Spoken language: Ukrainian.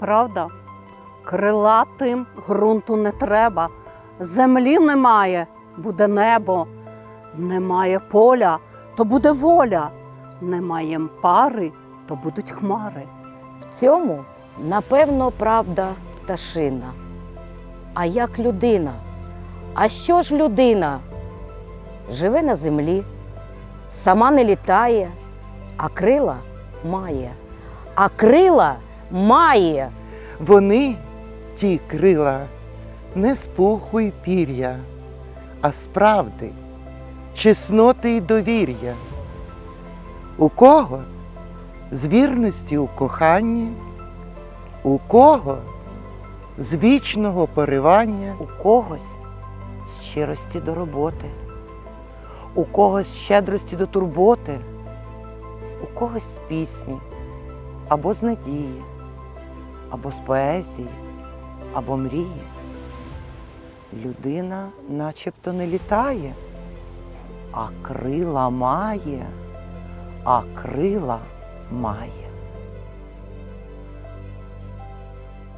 правда? Крилатим ґрунту не треба, землі немає, буде небо, немає поля, то буде воля, немає пари, то будуть хмари. В цьому, напевно, правда пташина. А як людина? А що ж людина? Живе на землі, сама не літає, а крила має. А крила має. Вони, ті крила, не з пуху й пір'я, а з правди, чесноти й довір'я. У кого з вірності у коханні, у кого з вічного поривання, у когось з щирості до роботи, у когось з щедрості до турботи, у когось з пісні, або з надії, або з поезії, або мрії. Людина начебто не літає, а крила має, а крила має.